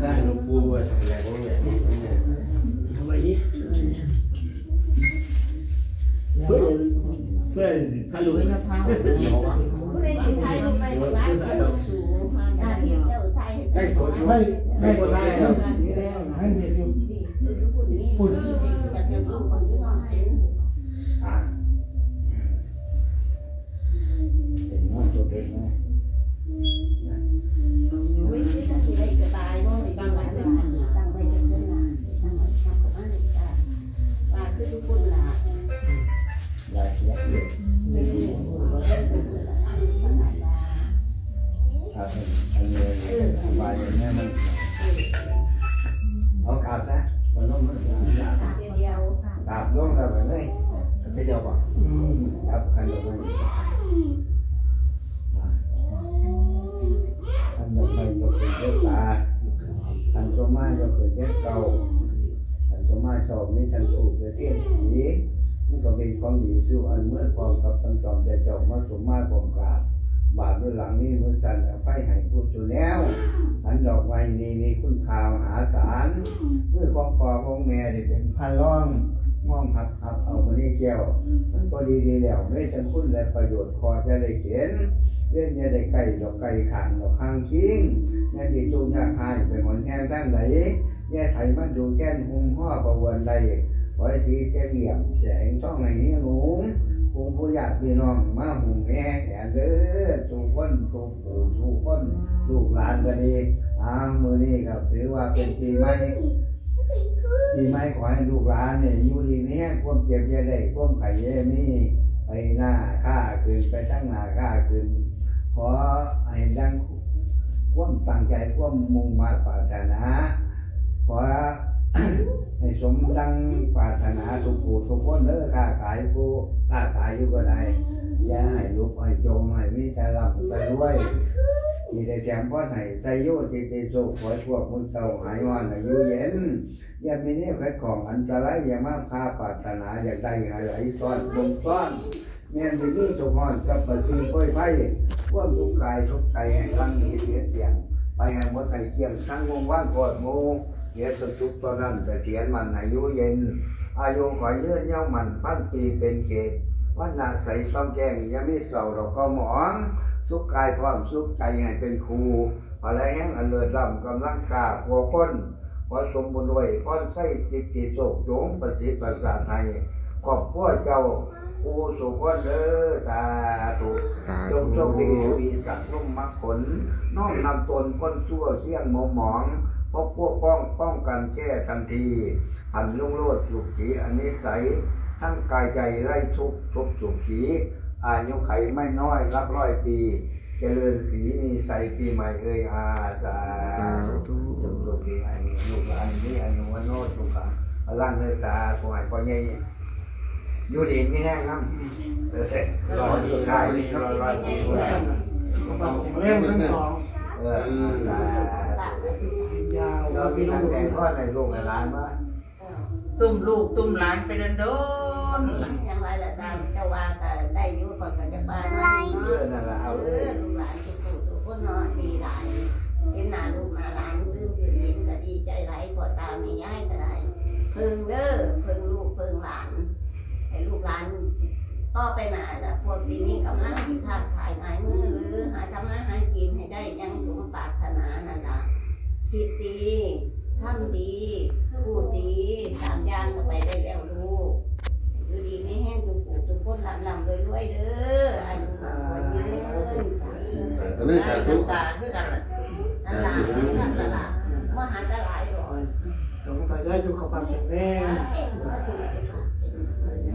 ได้หลวงปู่ว่าแสดงว่าเนี่ยเนี่ยทำไมนี้เพื่อนเพื่อนถ้ารู้ Với nhau thao Nhiều quá ผู้ใดที่ไทยลงไปร้านก็สูงมาได้เดียวเจ้าไทยได้สดไม่ไม่สดได้แล้วให้เด็กอยู่พูด ลงแล้วไปเลยจะเดียวป่ะครับใครลงมาท่านยกไม่ยกเป็นเจ้าตาท่านสมมายกเป็นเจ้าเก่าท่านสมมาชอบนี่ท่านถูกเทียนสีนี่ก็เป็นความดีสู้อันเมื่อความกับทั้งจอมแต่จอมมาสมมาผมกราบบาปด้วยหลังนี้มือสั่นอภัยให้ผู้จุแล้วอันดอกไม้นี้มีคุณค่ามหาศาลเมื่อของพ่อของแม่ได้เป็นพันร่อง มองหักหักเอามานี่แก้ว มันก็ดีดีแล้วไม่จังคุณและประโยชน์คอจะได้เขียนเว้นจะได้ไก่ดอกไก่ขางดอกข้างคิงแม่ดีจูงยากหายไปหอนแห้งทั้งไหนแย่ไถมันดูแก้นหุงห่อประวนใดไว้สีแก้เหลี่ยมแสงช่องไหนนี้หงหุงผู้อยากพี่น้องมาหุงแม่แก่เด้อทุกคนทุกปู่ทุกคนลูกหลานก็ดีอ้ามือนี้ก็ถือว่าเป็นปีใหม่ ปีใหม่ขอให้ลูกหลานเนี่ยอยู่ดีไม่แห้งความเจ็บอย่ได้ความไข่อย่ามีไปหน้าข้าขึ้นไปทั้งหน้าข้าขึ้นขอให้ดังความตั้งใจความมุ่งมาปรารถนาขอให้สมดังปรารถนาทุกผู้ทุกคนเด้อค้าขายผู้ค้าขายอยู่ก็ได้อย่าให้ลุกให้จมให้มีแต่ลำแต่รวย ที่ได้แจมพ่อให้ใจโยติติสุขอให้พวกมุนเต่าหายวันอายุเย็นอย่ามีเนี่ยใครของอันตรายอย่ามาพาปรารถนาอยากได้หายไหลซ้อนลงซ้อนแม่นที่นี่ทุกคนกับปฏิค่อยไพ่ควบทุกกายทุกใจให้ลังนี้เสียเสียง ไปให้หมดให้เกียงทั้งวงว่านกอดมูเดี๋ยวสุดทุกตอนนั้นแต่เถียนมันอายุเย็น อายุขอยืนยามันพันปีเป็นเขตวันนาใสซ้อมแจ้งยังมีเสาเราก็หมอง สุขกายความสุขใจให้เป็นครูอะไรแห้งอันเลิศล้ำกำลังกาพัวคนขอสมบูรณ์ด้วยพรไส้จิตติโศกโจงประสิทธิ์ประสาทไทยขอบพ่อเจ้าผู้สุขคนเด้อสาธุสาจธุงโชคดีมีสักดิ์รุ่มมรรคผลน้อมนำตนพ้นชั่วเสี่ยงหมองหมองพบพวกป้องป้องกันแก้ทันทีหันลุ่งโลดสุขขีอันนิสัยทั้งกายใจไร้ทุกข์ทุกข์สุขขี อายุไขไม่น้อยรับร้อยปี เจริญสีมีใสปีใหม่เอ่ยอาสาสาธุจงลูกดีอันนี้ลูกหลานนี้อันนู้นวันโน้นลูกหลานพลังเมตตาสมัยพ่อใหญ่อยู่ดีไม่แห้งน้ำเออแต่รอสุดท้ายรอรอเรื่องทั้งสองเออสาธุยาวเรามีทั้งแต่งพ่อในลูกในหลานมาตุ้มลูกตุ้มหลานไปเดินโด นย่างไรละตามเจ้าว่าก็ได้ยุ่ก่อนก็จะบ้านเออนั่นแหละเอาเอเลอยลูกหลานทุกผู้ทุกคนเนาะดีหลายเห็นหน้าลูกหน้าหลานลืมตื่นเห็นก็ดีใจหลายพอตาไม่ย้ายก็ได้เพิ่งเด้อเพิ่งลูกเพิ่งหลานให้ลูกหลานต่อไปหนาละพวกทีนี้กำลังที่ค้าขายหายมือหรือหาทำมาหากินให้ได้ยังสมปรารถนานั่นล่ะคิดดีทำดีพูดดีสามอย่างก็ไปได้แล้วลูกอยู่ดีไม่แห้งทุกผู้ทุกคนลำลำรวยรวยๆเด้ออายุมันคนยืน ตอนนี้สาธุตาคือกันล่ะนั่นล่ะนั่นล่ะว่าหาจะหลายหรอกสงสัยได้สุขภาพแข็งแรงเอ็งว่าถูก